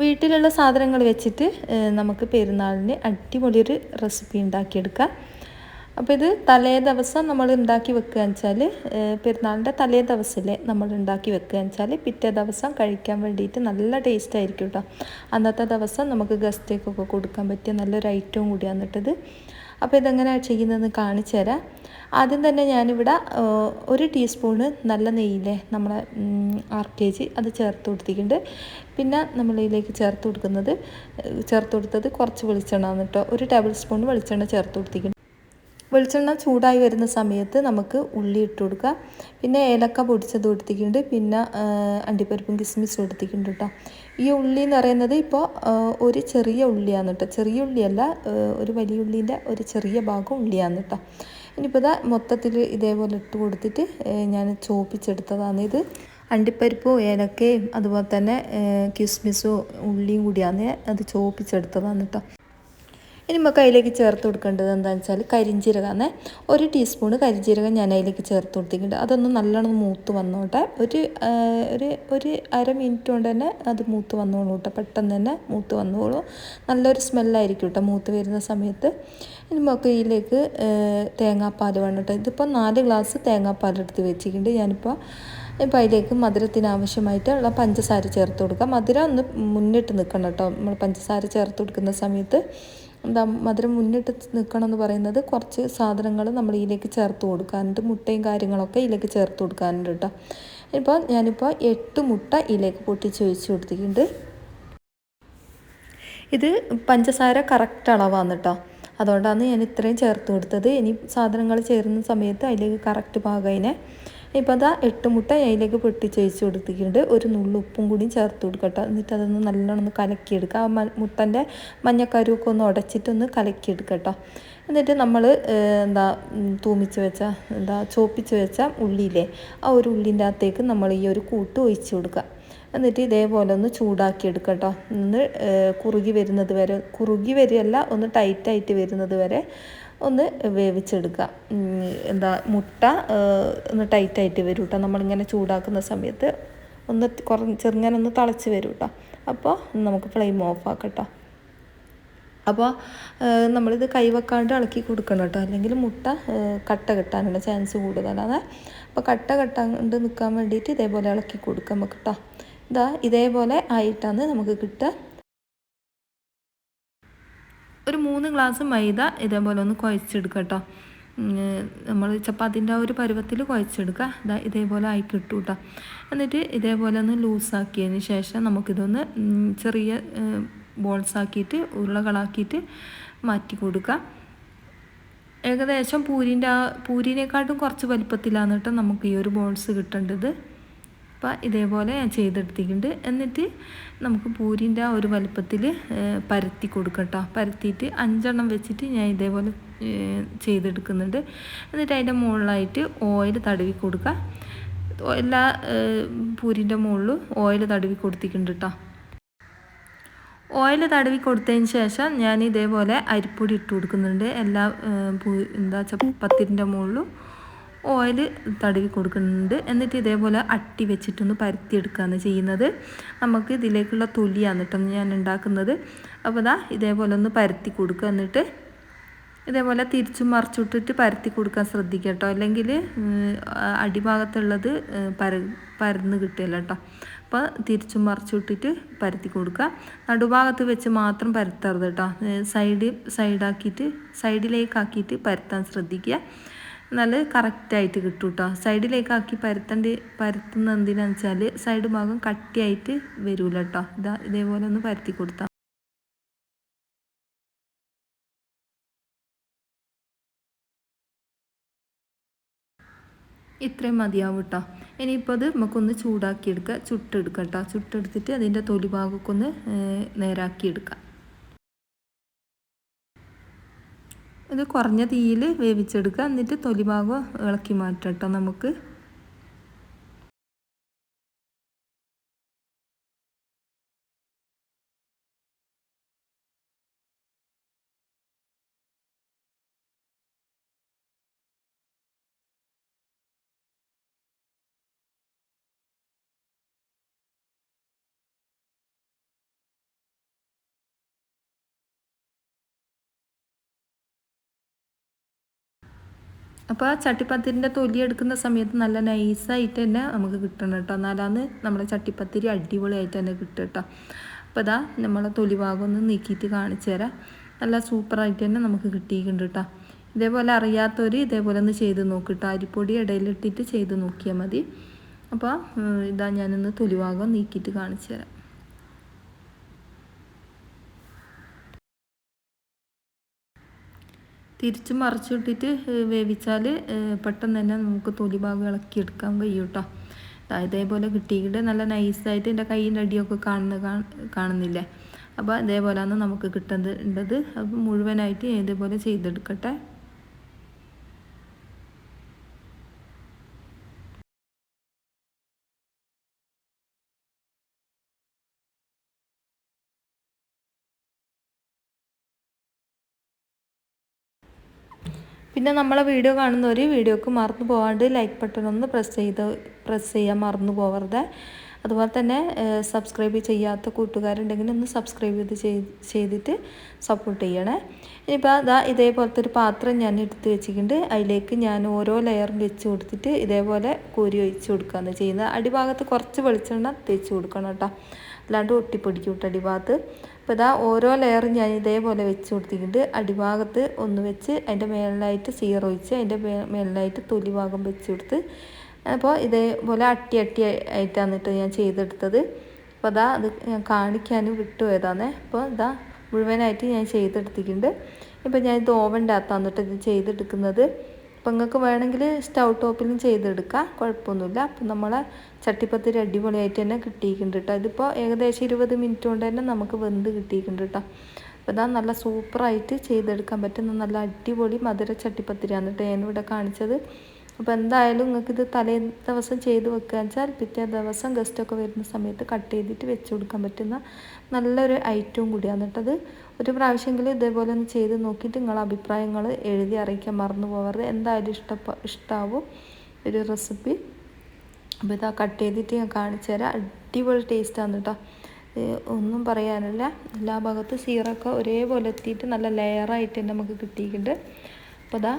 വീട്ടിലുള്ള സാധനങ്ങൾ വെച്ചിട്ട് നമുക്ക് പെരുന്നാളിന് അടിപൊളിയൊരു റെസിപ്പി ഉണ്ടാക്കിയെടുക്കാം. അപ്പോൾ ഇത് തലേ ദിവസം നമ്മൾ ഉണ്ടാക്കി വെക്കുക വെച്ചാൽ പെരുന്നാളിന്റെ തലേ ദിവസമല്ലേ നമ്മൾ ഉണ്ടാക്കി വെക്കുക വെച്ചാൽ പിറ്റേ ദിവസം കഴിക്കാൻ വേണ്ടിയിട്ട് നല്ല ടേസ്റ്റ് ആയിരിക്കും കേട്ടോ അന്നത്തെ ദിവസം നമുക്ക് ഗസ്റ്റേക്കൊക്കെ കൊടുക്കാൻ പറ്റിയ നല്ലൊരു ഐറ്റവും കൂടിയാണ് ഇട്ടത് അപ്പോൾ ഇതെങ്ങനെയാണ് ചെയ്യുന്നതെന്ന് കാണിച്ചു തരാം. ആദ്യം തന്നെ ഞാനിവിടെ ഒരു ടീസ്പൂണ് നല്ല നെയ്യിലെ നമ്മളെ ആർ കെ ജി അത് ചേർത്ത് കൊടുത്തിട്ടുണ്ട്. പിന്നെ നമ്മളിതിലേക്ക് ചേർത്ത് കൊടുക്കുന്നത് ചേർത്ത് കൊടുത്തത് കുറച്ച് വെളിച്ചെണ്ണ കേട്ടോ. ഒരു ടേബിൾ സ്പൂൺ വെളിച്ചെണ്ണ ചേർത്ത് കൊടുത്തിട്ടുണ്ട്. വെളിച്ചെണ്ണ ചൂടായി വരുന്ന സമയത്ത് നമുക്ക് ഉള്ളി ഇട്ട് കൊടുക്കുക. പിന്നെ ഏലക്ക പൊടിച്ചത് കൊടുത്തിട്ടുണ്ട് പിന്നെ അണ്ടിപ്പരിപ്പും കിസ്മിസും എടുത്തിട്ടുണ്ട് കേട്ടോ ഈ ഉള്ളി എന്ന് പറയുന്നത് ഇപ്പോൾ ഒരു ചെറിയ ഉള്ളിയാണ് കേട്ടോ ചെറിയ ഉള്ളിയല്ല ഒരു വലിയ ഉള്ളീന്റെ ഒരു ചെറിയ ഭാഗം ഉള്ളിയാണ് കേട്ടോ ഇനിയിപ്പോൾ ഇതാ മൊത്തത്തിൽ ഇതേപോലെ ഇട്ട് കൊടുത്തിട്ട് ഞാൻ ചോപ്പിച്ചെടുത്തതാണ് ഇത്. അണ്ടിപ്പരിപ്പും ഏലക്കയും അതുപോലെ തന്നെ കിസ്മിസും ഉള്ളിയും കൂടിയാണ് അത് ചോപ്പിച്ചെടുത്തതാണ് കേട്ടോ ഇനി നമുക്ക് അതിലേക്ക് ചേർത്ത് കൊടുക്കേണ്ടത് എന്താണെന്ന് വെച്ചാൽ കരിഞ്ചീരകമാണ്. ഒരു ടീസ്പൂണ് കരിഞ്ചീരകം ഞാൻ അതിലേക്ക് ചേർത്ത് കൊടുത്തിട്ടുണ്ട്. അതൊന്ന് നല്ലോണം മൂത്ത് വന്നോട്ടെ. ഒരു ഒരു ഒരു അര മിനിറ്റ് കൊണ്ട് തന്നെ അത് മൂത്ത് വന്നോളൂ കേട്ടോ. പെട്ടെന്ന് തന്നെ മൂത്ത് വന്നോളൂ. നല്ലൊരു സ്മെല്ലായിരിക്കും കേട്ടോ മൂത്ത് വരുന്ന സമയത്ത്. ഇനി നമുക്ക് ഇതിലേക്ക് തേങ്ങാപ്പാൽ വേണം കേട്ടോ. ഇതിപ്പോൾ നാല് ഗ്ലാസ് തേങ്ങാപ്പാൽ എടുത്ത് വെച്ചിട്ടുണ്ട്. ഞാനിപ്പോൾ ഇപ്പോൾ അതിലേക്ക് മധുരത്തിന് ആവശ്യമായിട്ടുള്ള പഞ്ചസാര ചേർത്ത് കൊടുക്കാം. മധുരം ഒന്ന് മുന്നിട്ട് നിൽക്കണം കേട്ടോ. നമ്മൾ പഞ്ചസാര ചേർത്ത് കൊടുക്കുന്ന സമയത്ത് എന്താ മധുരം മുന്നിട്ട് നിൽക്കണം എന്ന് പറയുന്നത് കുറച്ച് സാധനങ്ങൾ നമ്മൾ ഇതിലേക്ക് ചേർത്ത് കൊടുക്കാനുണ്ട്. മുട്ടയും കാര്യങ്ങളൊക്കെ ഇതിലേക്ക് ചേർത്ത് കൊടുക്കാനുണ്ട് കേട്ടോ. ഇപ്പോൾ ഞാനിപ്പോൾ എട്ട് മുട്ട ഇതിലേക്ക് പൊട്ടിച്ച് ഒഴിച്ച് കൊടുത്തിട്ടുണ്ട്. ഇത് പഞ്ചസാര കറക്റ്റ് അളവാണ് കേട്ടോ. അതുകൊണ്ടാണ് ഞാൻ ഇത്രയും ചേർത്ത് കൊടുത്തത്. ഇനി സാധനങ്ങൾ ചേരുന്ന സമയത്ത് അതിലേക്ക് കറക്റ്റ് പാകതിനെ ഇപ്പോൾ അതാ എട്ട് മുട്ട അതിലേക്ക് പൊട്ടിച്ച് വെച്ച് കൊടുത്തിട്ടുണ്ട്. ഒരു നുള്ളു ഉപ്പും കൂടി ചേർത്ത് കൊടുക്കട്ടെ. എന്നിട്ട് അതൊന്ന് നല്ലോണം ഒന്ന് കലക്കിയെടുക്കുക ആ മുട്ടന്റെ മഞ്ഞക്കരുവൊക്കെ ഒന്ന് ഉടച്ചിട്ടൊന്ന് കലക്കിയെടുക്കട്ടോ. എന്നിട്ട് നമ്മൾ എന്താ തൂമിച്ച് വെച്ച എന്താ ചോപ്പിച്ച് വെച്ച ഉള്ളിയില്ലേ ആ ഒരു ഉള്ളിന്റെ അകത്തേക്ക് നമ്മൾ ഈ ഒരു കൂട്ട് ഒഴിച്ച് കൊടുക്കുക. എന്നിട്ട് ഇതേപോലെ ഒന്ന് ചൂടാക്കി എടുക്കട്ടോ. ഒന്ന് കുറുകി വരുന്നത് വരെ കുറുകി വരികയല്ല ഒന്ന് ടൈറ്റായിട്ട് വരുന്നത് വരെ ഒന്ന് വേവിച്ചെടുക്കുക. എന്താ മുട്ട ഒന്ന് ടൈറ്റായിട്ട് വരും കേട്ടോ നമ്മളിങ്ങനെ ചൂടാക്കുന്ന സമയത്ത് ഒന്ന് കുറ ചെറുങ്ങനെ ഒന്ന് തിളച്ച് വരും കേട്ടോ അപ്പോൾ നമുക്ക് ഫ്ലെയിം ഓഫ് ആക്കട്ടോ അപ്പോൾ നമ്മളിത് കൈവെക്കാണ്ട് ഇളക്കി കൊടുക്കണം കേട്ടോ അല്ലെങ്കിൽ മുട്ട കട്ട കെട്ടാനുള്ള ചാൻസ് കൂടുതലാണ്. അപ്പോൾ കട്ട കെട്ടാണ്ട് നിൽക്കാൻ വേണ്ടിയിട്ട് ഇതേപോലെ ഇളക്കി കൊടുക്കാം നമുക്ക് കേട്ടോ ഇതാ ഇതേപോലെ ആയിട്ടാണ് നമുക്ക് കിട്ടുക. ഒരു മൂന്ന് ഗ്ലാസ് മൈദ ഇതേപോലെ ഒന്ന് കുഴച്ചെടുക്കുക കേട്ടോ. നമ്മൾ ചപ്പാത്തിന്റെ ആ ഒരു പരുവത്തിൽ കുഴച്ചെടുക്കുക. ഇതാ ഇതേപോലെ ആയി കിട്ടും കേട്ടോ എന്നിട്ട് ഇതേപോലെ ഒന്ന് ലൂസാക്കിയതിന് ശേഷം നമുക്കിതൊന്ന് ചെറിയ ബോൾസ് ആക്കിയിട്ട് ഉരുളകളാക്കിയിട്ട് മാറ്റി കൊടുക്കുക. ഏകദേശം പൂരിന്റെ ആ പൂരിനെക്കാട്ടും കുറച്ച് വലിപ്പത്തിലാണ് കേട്ടോ നമുക്ക് ഈ ഒരു ബോൾസ് കിട്ടേണ്ടത്. അപ്പോൾ ഇതേപോലെ ഞാൻ ചെയ്തെടുത്തിട്ടുണ്ട്. എന്നിട്ട് നമുക്ക് പൂരിന്റെ ആ ഒരു വലുപ്പത്തിൽ പരത്തി കൊടുക്കട്ടോ. പരത്തിയിട്ട് അഞ്ചെണ്ണം വെച്ചിട്ട് ഞാൻ ഇതേപോലെ ചെയ്തെടുക്കുന്നുണ്ട്. എന്നിട്ട് അതിന്റെ മുകളിലായിട്ട് ഓയിൽ തടവി കൊടുക്കുക. എല്ലാ പൂരിന്റെ മുകളിലും ഓയിൽ തടവി കൊടുത്തിട്ടുണ്ട് കേട്ടോ ഓയിൽ തടവി കൊടുത്തതിന് ശേഷം ഞാൻ ഇതേപോലെ അരിപ്പൊടി ഇട്ട് കൊടുക്കുന്നുണ്ട്. എല്ലാ എന്താ ചപ്പത്തിന്റെ മുകളിലും ഓയിൽ തടവി കൊടുക്കുന്നുണ്ട്. എന്നിട്ട് ഇതേപോലെ അട്ടി വെച്ചിട്ടൊന്ന് പരത്തിയെടുക്കുകയാണ് ചെയ്യുന്നത്. നമുക്ക് ഇതിലേക്കുള്ള തൊലിയാണ് കേട്ടോ ഞാൻ ഉണ്ടാക്കുന്നത്. അപ്പോൾ ഇതാ ഇതേപോലെ ഒന്ന് പരത്തി കൊടുക്കുക. എന്നിട്ട് ഇതേപോലെ തിരിച്ചും മറിച്ചിട്ടിട്ട് പരത്തി കൊടുക്കാൻ ശ്രദ്ധിക്കുക കേട്ടോ. അല്ലെങ്കിൽ അടിഭാഗത്തുള്ളത് പര പരന്ന് കിട്ടില്ല കേട്ടോ. അപ്പോൾ തിരിച്ചും മറിച്ചിട്ടിട്ട് പരത്തി കൊടുക്കുക. നടുഭാഗത്ത് വെച്ച് മാത്രം പരത്തരുത് കേട്ടോ. സൈഡ് സൈഡാക്കിയിട്ട് സൈഡിലേക്കാക്കിയിട്ട് പരത്താൻ ശ്രദ്ധിക്കുക. നല്ല കറക്റ്റായിട്ട് കിട്ടും കേട്ടോ സൈഡിലേക്കാക്കി പരത്തേണ്ടി പരത്തുന്ന എന്തിനാന്ന് വെച്ചാൽ സൈഡ് ഭാഗം കട്ടിയായിട്ട് വരൂല കേട്ടോ ഇതാ ഇതേപോലെ ഒന്ന് പരത്തി കൊടുത്താൽ ഇത്രയും മതിയാവും കേട്ടോ ഇനിയിപ്പോൾ അത് നമുക്കൊന്ന് ചൂടാക്കിയെടുക്കുക ചുട്ടെടുക്കാം കേട്ടോ ചുട്ടെടുത്തിട്ട് അതിന്റെ തൊലി ഭാഗമൊക്കെ ഒന്ന് നേരാക്കിയെടുക്കാം. ഇത് കുറഞ്ഞ തീയിൽ വേവിച്ചെടുക്കുക. എന്നിട്ട് തൊലി ഭാഗം ഇളക്കി മാറ്റാം കേട്ടോ നമുക്ക്. അപ്പോൾ ആ ചട്ടിപ്പത്തിരിന്റെ തൊലി എടുക്കുന്ന സമയത്ത് നല്ല നൈസായിട്ട് തന്നെ നമുക്ക് കിട്ടണം കേട്ടോ. എന്നാലാണ് നമ്മുടെ ചട്ടിപ്പത്തിരി അടിപൊളിയായിട്ട് തന്നെ കിട്ടും കേട്ടോ. അപ്പോൾ ഇതാ നമ്മളെ തൊലി ഭാഗം ഒന്ന് നീക്കിയിട്ട് കാണിച്ചു തരാം. നല്ല സൂപ്പറായിട്ട് തന്നെ നമുക്ക് കിട്ടിയിട്ടുണ്ട് കേട്ടോ. ഇതേപോലെ അറിയാത്തവർ ഇതേപോലെ ഒന്ന് ചെയ്ത് നോക്കിട്ടോ അരിപ്പൊടി ഇടയിലിട്ടിട്ട് ചെയ്ത് നോക്കിയാൽ മതി. അപ്പോൾ ഇതാ ഞാനൊന്ന് തൊലിഭാഗം നീക്കിയിട്ട് കാണിച്ചു തരാം. തിരിച്ച് മറിച്ചിട്ടിട്ട് വേവിച്ചാൽ പെട്ടെന്ന് തന്നെ നമുക്ക് തൊലി ഭാഗം ഇളക്കിയെടുക്കാൻ കഴിയും കേട്ടോ ഇതേപോലെ കിട്ടിയിട്ട് നല്ല നൈസായിട്ട് എന്റെ കൈയിന്റെ അടിയൊക്കെ കാണുന്ന കാണുന്നില്ലേ? അപ്പോൾ ഇതേപോലെയാണ് നമുക്ക് കിട്ടേണ്ടത് അപ്പോൾ മുഴുവനായിട്ട് ഇതേപോലെ ചെയ്തെടുക്കട്ടെ. പിന്നെ നമ്മളെ വീഡിയോ കാണുന്നവർ വീഡിയോക്ക് മറന്നു പോകാണ്ട് ലൈക്ക് ബട്ടൺ ഒന്ന് പ്രസ് ചെയ്ത് പ്രസ് ചെയ്യാൻ മറന്നു പോകരുത് അതുപോലെ തന്നെ സബ്സ്ക്രൈബ് ചെയ്യാത്ത കൂട്ടുകാരുണ്ടെങ്കിൽ ഒന്ന് സബ്സ്ക്രൈബ് ചെയ്ത് ചെയ്തിട്ട് സപ്പോർട്ട് ചെയ്യണേ. ഇനിയിപ്പോൾ അതാ ഇതേപോലത്തെ ഒരു പാത്രം ഞാൻ എടുത്ത് വെച്ചിട്ടുണ്ട്. അതിലേക്ക് ഞാൻ ഓരോ ലെയറും വെച്ച് കൊടുത്തിട്ട് ഇതേപോലെ കോരി ഒഴിച്ച് കൊടുക്കുകയാണ് ചെയ്യുന്നത്. അടിഭാഗത്ത് കുറച്ച് വെളിച്ചെണ്ണ തേച്ച് കൊടുക്കണം കേട്ടോ. അല്ലാണ്ട് ഒട്ടിപ്പൊടിക്കും കേട്ടോ അടിഭാഗത്ത്. അപ്പോൾ ഇതാ ഓരോ ലെയറും ഞാൻ ഇതേപോലെ വെച്ച് കൊടുത്തിട്ടുണ്ട്. അടിഭാഗത്ത് ഒന്ന് വെച്ച് അതിന്റെ മേളിലായിട്ട് സീറോ ഒഴിച്ച് അതിന്റെ മേളിലായിട്ട് തൊലി ഭാഗം വെച്ച് കൊടുത്ത് അപ്പോൾ ഇതേപോലെ അട്ടി അട്ടി ആയിട്ടാണ് കേട്ടോ ഞാൻ ചെയ്തെടുത്തത്. അപ്പോൾ അതാ അത് ഞാൻ കാണിക്കാനും വിട്ടുപോയതാണ് അപ്പോൾ ഇതാ മുഴുവനായിട്ട് ഞാൻ ചെയ്തെടുത്തിട്ടുണ്ട്. ഇപ്പോൾ ഞാൻ ഇത് ഓവന്റെ അകത്താണ് കേട്ടോ ഇത് ചെയ്തെടുക്കുന്നത്. അപ്പോൾ നിങ്ങൾക്ക് വേണമെങ്കിൽ സ്റ്റൗ ടോപ്പിലും ചെയ്തെടുക്കാം. കുഴപ്പമൊന്നുമില്ല അപ്പം നമ്മൾ ചട്ടിപ്പത്തിരി അടിപൊളിയായിട്ട് തന്നെ കിട്ടിയിട്ടുണ്ട് കേട്ടോ ഇതിപ്പോൾ ഏകദേശം ഇരുപത് മിനിറ്റ് കൊണ്ട് തന്നെ നമുക്ക് വെന്ത് കിട്ടിയിട്ടുണ്ട് കേട്ടോ അപ്പോൾ ഇതാ നല്ല സൂപ്പറായിട്ട് ചെയ്തെടുക്കാൻ പറ്റുന്ന നല്ല അടിപൊളി മധുര ചട്ടിപ്പത്തിരിയാണ് കേട്ടോ ഞാനിവിടെ കാണിച്ചത്. അപ്പോൾ എന്തായാലും നിങ്ങൾക്ക് ഇത് തലേ ദിവസം ചെയ്ത് വെക്കുക വെച്ചാൽ പിറ്റേ ദിവസം ഗസ്റ്റൊക്കെ വരുന്ന സമയത്ത് കട്ട് ചെയ്തിട്ട് വെച്ച് കൊടുക്കാൻ പറ്റുന്ന നല്ലൊരു ഐറ്റവും കൂടിയാണ് കേട്ടത് ഒരു പ്രാവശ്യമെങ്കിലും ഇതേപോലെ ഒന്ന് ചെയ്ത് നോക്കിയിട്ട് നിങ്ങളെ അഭിപ്രായങ്ങൾ എഴുതി അറിയിക്കാൻ മറന്നു പോകരുത് എന്തായാലും ഇഷ്ടപ്പ ഇഷ്ടമാവും ഒരു റെസിപ്പി അപ്പോൾ ഇതാ കട്ട് ചെയ്തിട്ട് ഞാൻ കാണിച്ചു തരാം. അടിപൊളി ടേസ്റ്റാണ് കേട്ടോ. ഒന്നും പറയാനില്ല. എല്ലാ ഭാഗത്തും സീറൊക്കെ ഒരേപോലെ എത്തിയിട്ട് നല്ല ലെയറായിട്ട് തന്നെ നമുക്ക് കിട്ടിയിട്ടുണ്ട്. അപ്പോൾ ഇതാ